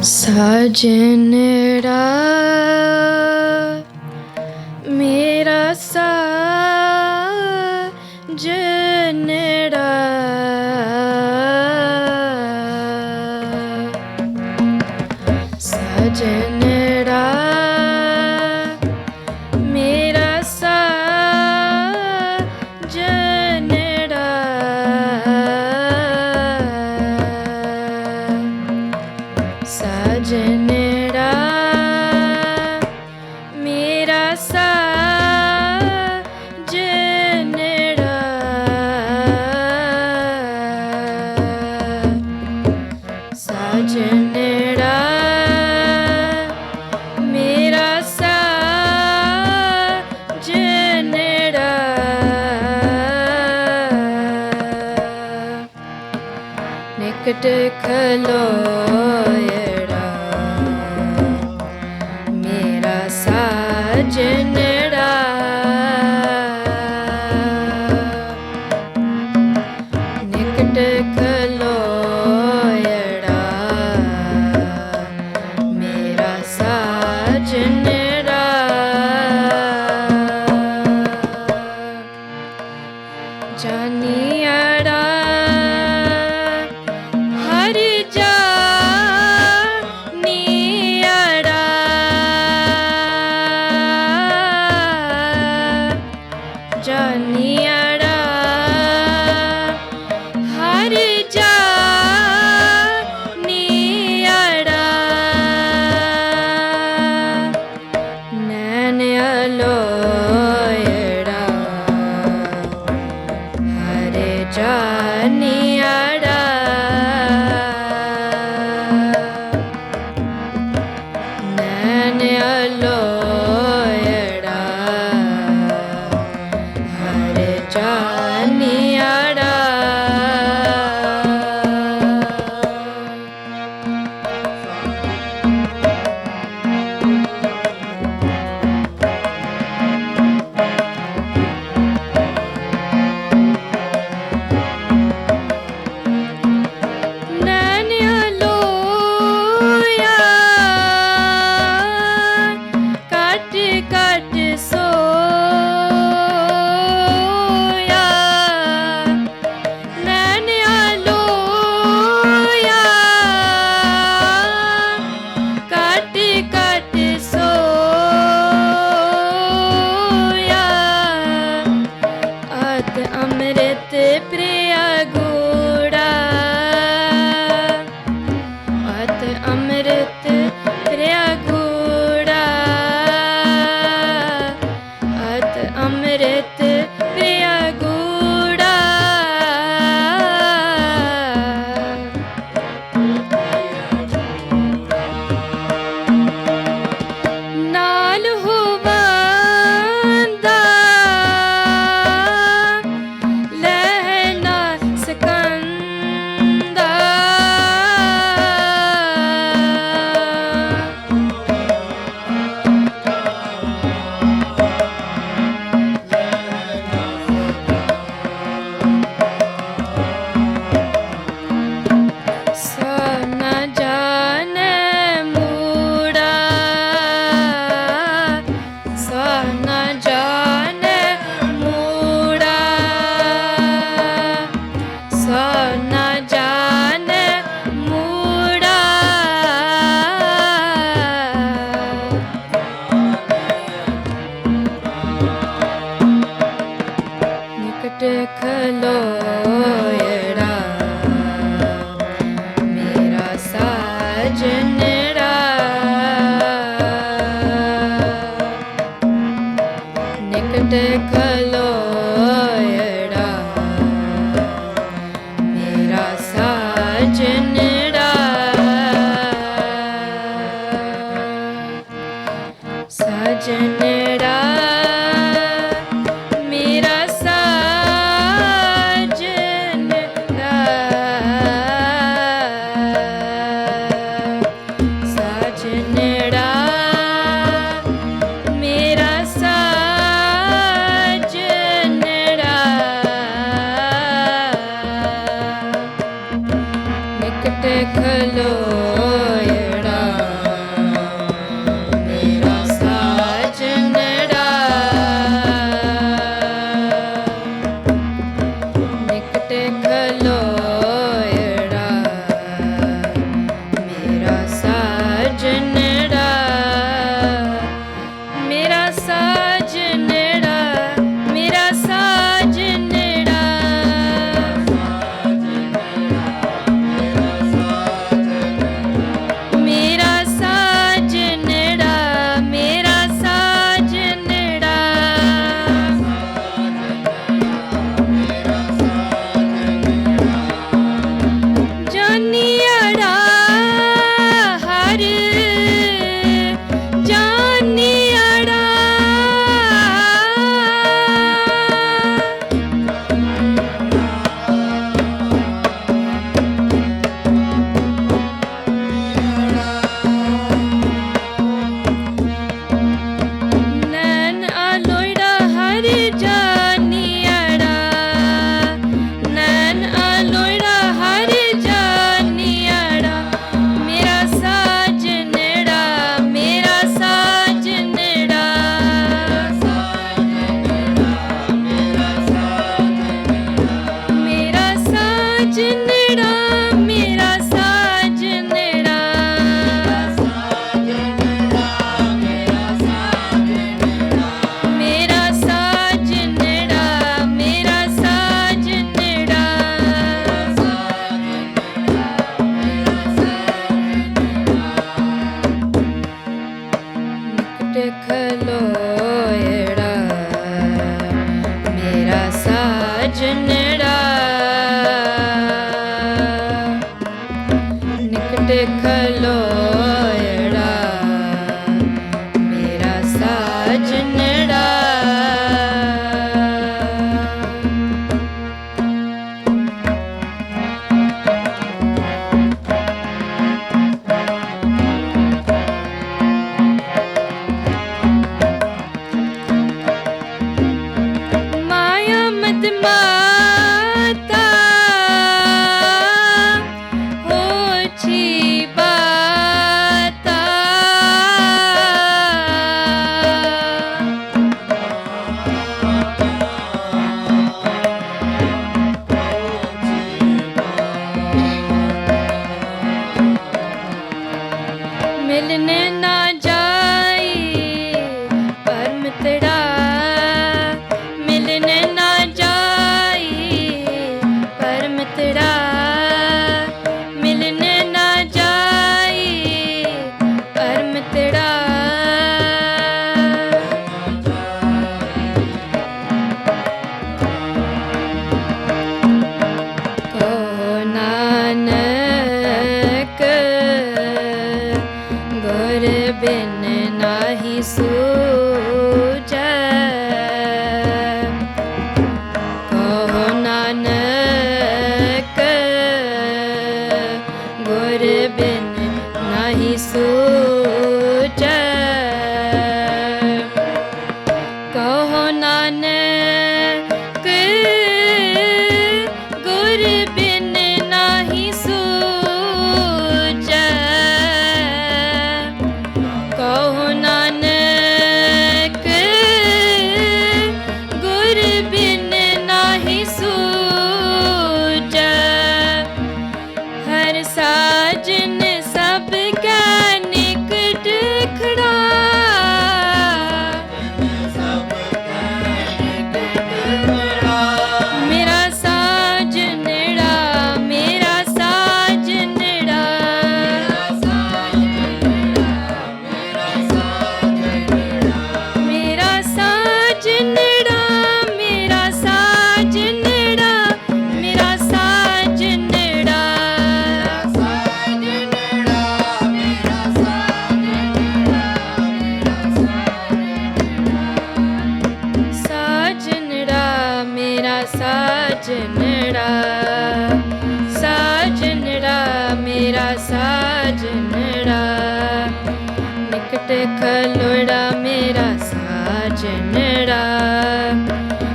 Sergeant, sajnera ਨਿਕਟ ਖਲੋਇੜਾ ਮੇਰਾ ਸਾਜਨੜਾ ਨਿਕਟ ਖਲੋਇੜਾ ਮੇਰਾ ਸਾਜਨੜਾ ਜਾਨੀੜਾ ਹਰ ਜਾਨੀੜਾ देख लो ये Música ਮਿਲਨੇ ਨਾ ਜਾਈ ਪਰਮ ਤੇਰਾ ਨਾਹੀ ਸੋ ਖਟ ਖਲੋੜਾ ਮੇਰਾ ਸਾਜਣੜਾ।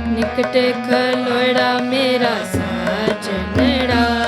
ਨਿਕਟ ਖਲੋੜਾ ਮੇਰਾ ਸਾਜਣੜਾ।